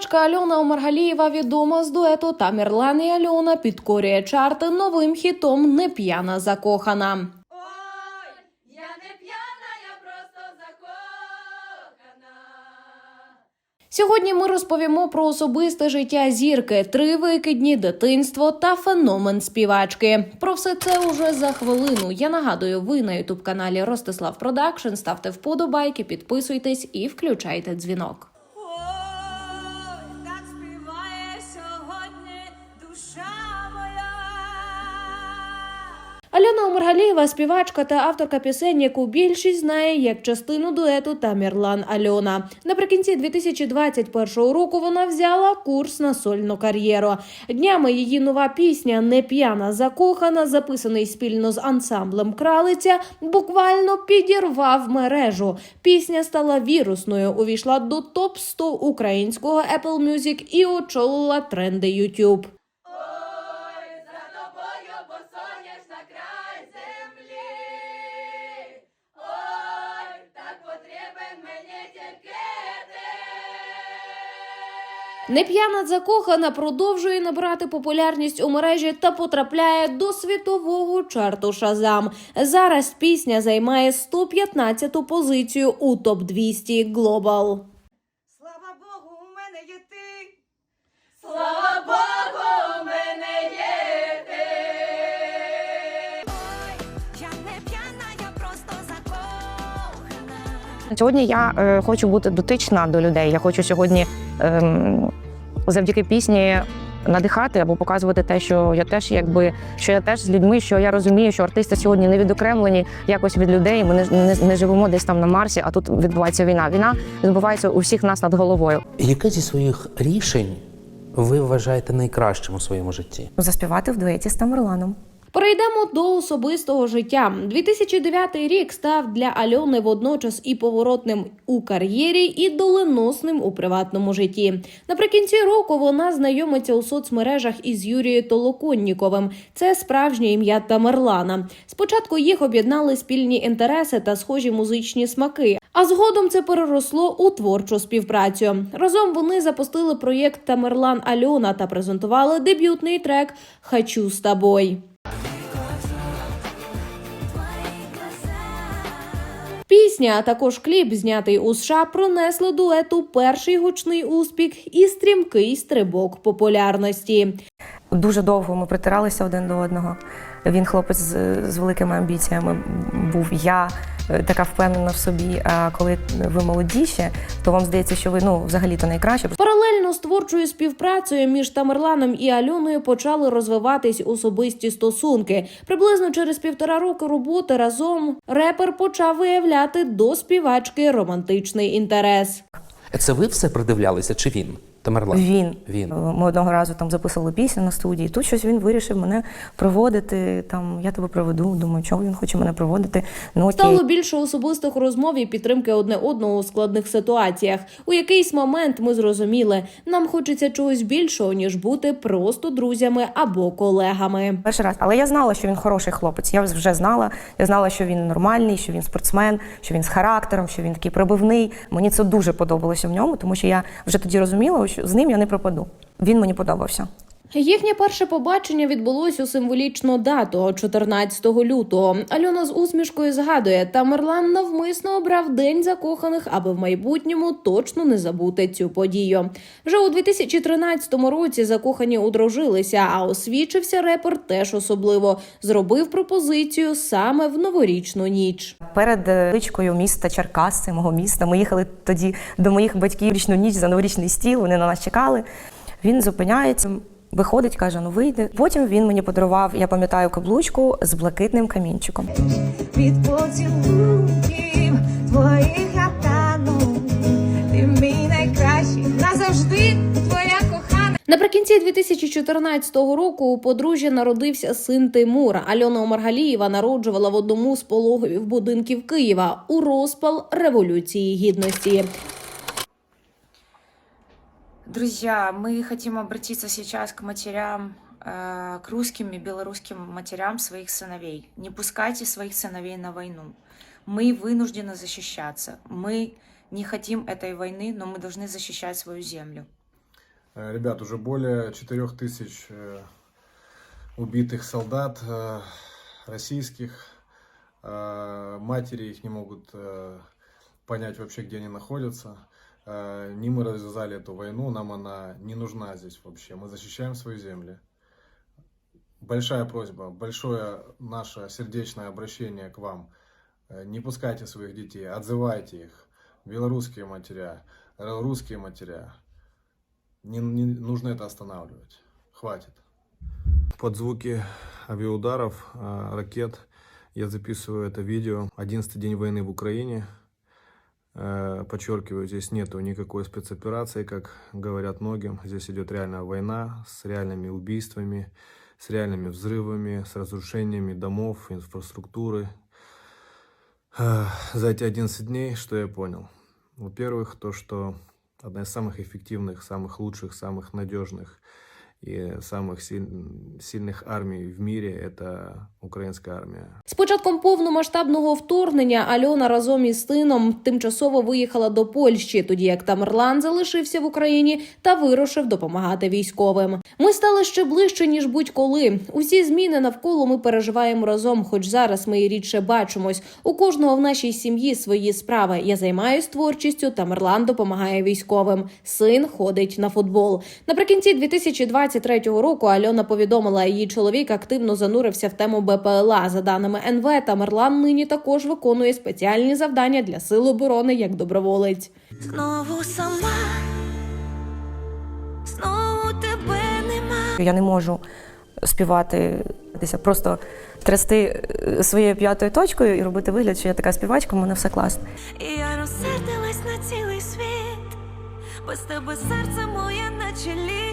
Співачка Альона Омаргалієва, відома з дуету Тамірлан і Альона, підкорює чарти новим хітом Не п'яна закохана. Сьогодні ми розповімо про особисте життя зірки, три викидні, дитинство та феномен співачки. Про все це уже за хвилину. Я нагадую, ви на ютуб каналі Ростислав Продакшн. Ставте вподобайки, підписуйтесь і включайте дзвінок. Омаргалієва – співачка та авторка пісень, яку більшість знає як частину дуету Тамірлан Альона. Наприкінці 2021 року вона взяла курс на сольну кар'єру. Днями її нова пісня Не п'яна закохана, записаний спільно з ансамблем Кралиця, буквально підірвав мережу. Пісня стала вірусною, увійшла до топ 100 українського Apple Music і очолила тренди YouTube. Неп'яна закохана продовжує набирати популярність у мережі та потрапляє до світового чарту Шазам. Зараз пісня займає 115-ту позицію у топ 200 Global. Слава Богу, у мене є ти. Слава Богу, у мене є ти. Ой, я не п'яна, я просто закохана. Сьогодні я е, хочу бути дотична до людей. Я хочу сьогодні ем, завдяки пісні надихати або показувати те, що я теж якби що я теж з людьми, що я розумію, що артисти сьогодні не відокремлені якось від людей. Ми не, не, не живемо десь там на Марсі, а тут відбувається війна. Війна відбувається у всіх нас над головою. Яке зі своїх рішень ви вважаєте найкращим у своєму житті? Заспівати в дуеті з Тамерланом. Перейдемо до особистого життя. 2009 рік став для Альони водночас і поворотним у кар'єрі, і доленосним у приватному житті. Наприкінці року вона знайомиться у соцмережах із Юрією Толоконніковим. Це справжнє ім'я Тамерлана. Спочатку їх об'єднали спільні інтереси та схожі музичні смаки. А згодом це переросло у творчу співпрацю. Разом вони запустили проєкт Тамерлан Альона та презентували дебютний трек Хочу з тобой. Пісня, а також кліп, знятий у США, пронесли дуету перший гучний успіх і стрімкий стрибок популярності. Дуже довго ми притиралися один до одного. Він хлопець з, з великими амбіціями був. Я така впевнена в собі. А коли ви молодіші, то вам здається, що ви ну взагалі то найкраще. Паралельно з творчою співпрацею між Тамерланом і Альоною почали розвиватись особисті стосунки. Приблизно через півтора року роботи разом репер почав виявляти до співачки романтичний інтерес. Це ви все придивлялися чи він? Тамерлан? Він. Він. Ми одного разу там записували пісню на студії. Тут щось він вирішив мене проводити. Там я тебе проведу. Думаю, чого він хоче мене проводити. Ну окей. Стало більше особистих розмов і підтримки одне одного у складних ситуаціях. У якийсь момент ми зрозуміли, нам хочеться чогось більшого ніж бути просто друзями або колегами. Перший раз, але я знала, що він хороший хлопець. Я вже знала. Я знала, що він нормальний, що він спортсмен, що він з характером, що він такий пробивний. Мені це дуже подобалося в ньому, тому що я вже тоді розуміла, що з ним я не пропаду. Він мені подобався. Їхнє перше побачення відбулось у символічну дату 14 лютого. Альона з усмішкою згадує, Тамерлан навмисно обрав день закоханих, аби в майбутньому точно не забути цю подію. Вже у 2013 році закохані одружилися, а освічився репер теж особливо. Зробив пропозицію саме в новорічну ніч. Перед е, міста Черкаси, мого міста, ми їхали тоді до моїх батьків річну ніч за новорічний стіл. Вони на нас чекали. Він зупиняється. Виходить, каже, ну вийде. Потім він мені подарував, я пам'ятаю, каблучку з блакитним камінчиком. Від поцілунків твоїх я тану. Ти мій найкращий, назавжди твоя кохана. Наприкінці 2014 року у подружжя народився син Тимур. Альона Омаргалієва народжувала в одному з пологовів будинків Києва у розпал революції гідності. Друзья, мы хотим обратиться сейчас к матерям, э, к русским и белорусским матерям своих сыновей. Не пускайте своих сыновей на войну. Мы вынуждены защищаться. Мы не хотим этой войны, но мы должны защищать свою землю. Э, Ребят, уже более 4 тысяч э, убитых солдат российских. Матери их не могут понять вообще, где они находятся. Э, Не мы развязали эту войну, нам она не нужна здесь вообще. Мы защищаем свою землю. Большая просьба, большое наше сердечное обращение к вам. Э, Не пускайте своих детей, отзывайте их. Белорусские матеря, э, русские матеря. Не, не нужно это останавливать. Хватит. Под звуки авиаударов, ракет я записываю это видео. 11 день войны в Украине. Э, Подчеркиваю, здесь нету никакой спецоперации, как говорят многим. Здесь идет реальная война с реальными убийствами, с реальными взрывами, с разрушениями домов, инфраструктуры. За эти 11 дней что я понял? Во-первых, то, что одна из самых эффективных, самых лучших, самых надежных и самых силь- сильных армий в мире – это украинская армия. З початком повномасштабного вторгнення Альона разом із сином тимчасово виїхала до Польщі, тоді як Тамерлан залишився в Україні та вирушив допомагати військовим. Ми стали ще ближче ніж будь-коли. Усі зміни навколо ми переживаємо разом. Хоч зараз ми і рідше бачимось. У кожного в нашій сім'ї свої справи. Я займаюсь творчістю. Тамерлан допомагає військовим. Син ходить на футбол. Наприкінці 2023 року Альона повідомила, її чоловік активно занурився в тему БПЛА. За даними НВ, Тамерлан нині також виконує спеціальні завдання для сил оборони як доброволець. Знову сама, знову тебе нема. Я не можу співати, десь просто трясти е, своєю п'ятою точкою і робити вигляд, що я така співачка, у мене все класно. І я розсердилась на цілий світ, без тебе серце моє на чолі.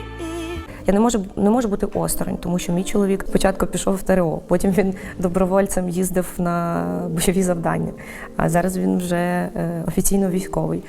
Я не можу не можу бути осторонь, тому що мій чоловік спочатку пішов в ТРО, потім він добровольцем їздив на бойові завдання. А зараз він вже е, офіційно військовий.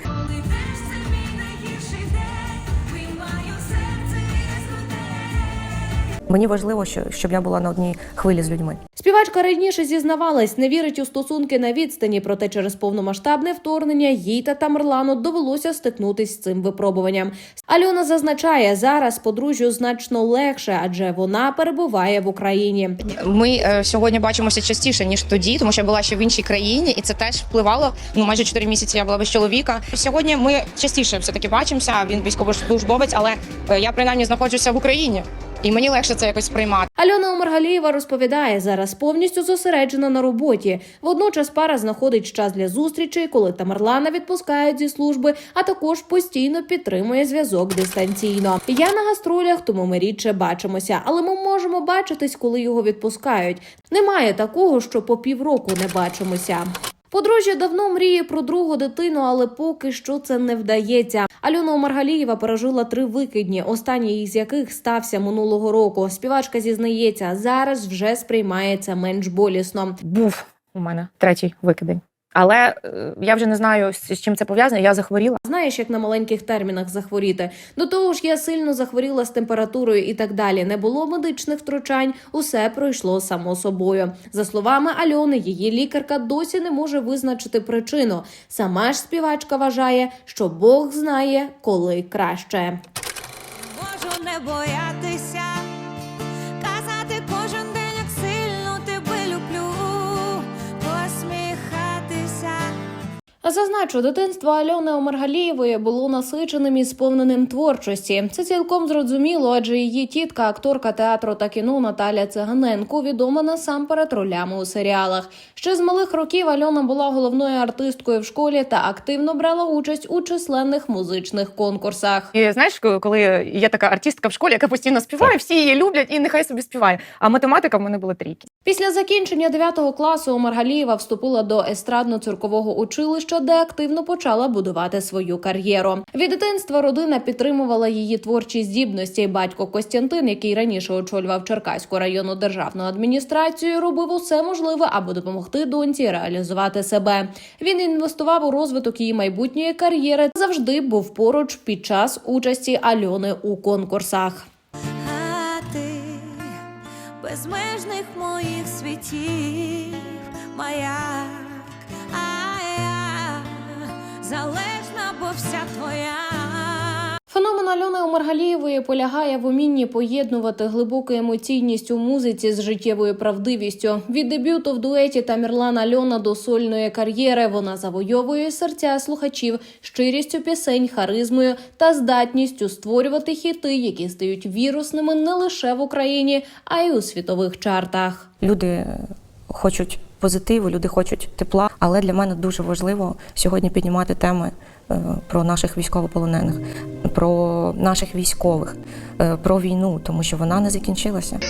Мені важливо, що, щоб я була на одній хвилі з людьми. Співачка раніше зізнавалась, не вірить у стосунки на відстані, проте через повномасштабне вторгнення їй та Тамерлану довелося стикнутись з цим випробуванням. Альона зазначає, зараз подружжю значно легше, адже вона перебуває в Україні. Ми е, сьогодні бачимося частіше ніж тоді, тому що я була ще в іншій країні, і це теж впливало. Ну майже 4 місяці я була без чоловіка. Сьогодні ми частіше все таки бачимося. Він військовослужбовець, але е, я принаймні знаходжуся в Україні, і мені легше це якось сприймати. Альона Омаргалієва розповідає, зараз повністю зосереджена на роботі. Водночас пара знаходить час для зустрічей, коли Тамерлана відпускають зі служби, а також постійно підтримує зв'язок дистанційно. Я на гастролях, тому ми рідше бачимося, але ми можемо бачитись, коли його відпускають. Немає такого, що по півроку не бачимося. Подружжя давно мріє про другу дитину, але поки що це не вдається. Альона Маргалієва пережила три викидні, останній із яких стався минулого року. Співачка зізнається, зараз вже сприймається менш болісно. Був у мене третій викидень. Але е, я вже не знаю, з з чим це пов'язано. Я захворіла. Знаєш, як на маленьких термінах захворіти. До того ж, я сильно захворіла з температурою і так далі. Не було медичних втручань, усе пройшло само собою. За словами Альони, її лікарка досі не може визначити причину. Сама ж співачка вважає, що Бог знає, коли краще. Можу не боятися, Зазначу, дитинство Альони Омаргалієвої було насиченим і сповненим творчості. Це цілком зрозуміло, адже її тітка, акторка театру та кіно Наталя Циганенко відома насамперед ролями у серіалах. Ще з малих років Альона була головною артисткою в школі та активно брала участь у численних музичних конкурсах. І знаєш, коли є така артистка в школі, яка постійно співає, всі її люблять і нехай собі співає. А математика в мене була трійки. Після закінчення 9 класу Омаргалієва вступила до естрадно-циркового училища, де активно почала будувати свою кар'єру. Від дитинства родина підтримувала її творчі здібності. Батько Костянтин, який раніше очолював Черкаську районну державну адміністрацію, робив усе можливе, аби допомогти доньці реалізувати себе. Він інвестував у розвиток її майбутньої кар'єри. Завжди був поруч під час участі Альони у конкурсах. А ти безмежних моїх світів, маяк, а я залежна, бо вся твоя. Феномен Альони Омаргалієвої полягає в умінні поєднувати глибоку емоційність у музиці з життєвою правдивістю. Від дебюту в дуеті Тамірлан Альона до сольної кар'єри вона завойовує серця слухачів щирістю пісень, харизмою та здатністю створювати хіти, які стають вірусними не лише в Україні, а й у світових чартах. Люди хочуть позитиву, люди хочуть тепла. Але для мене дуже важливо сьогодні піднімати теми е, про наших військовополонених, про наших військових, е, про війну, тому що вона не закінчилася.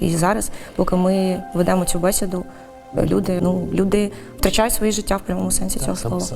І зараз, поки ми ведемо цю бесіду, люди, ну люди втрачають своє життя в прямому сенсі цього слова.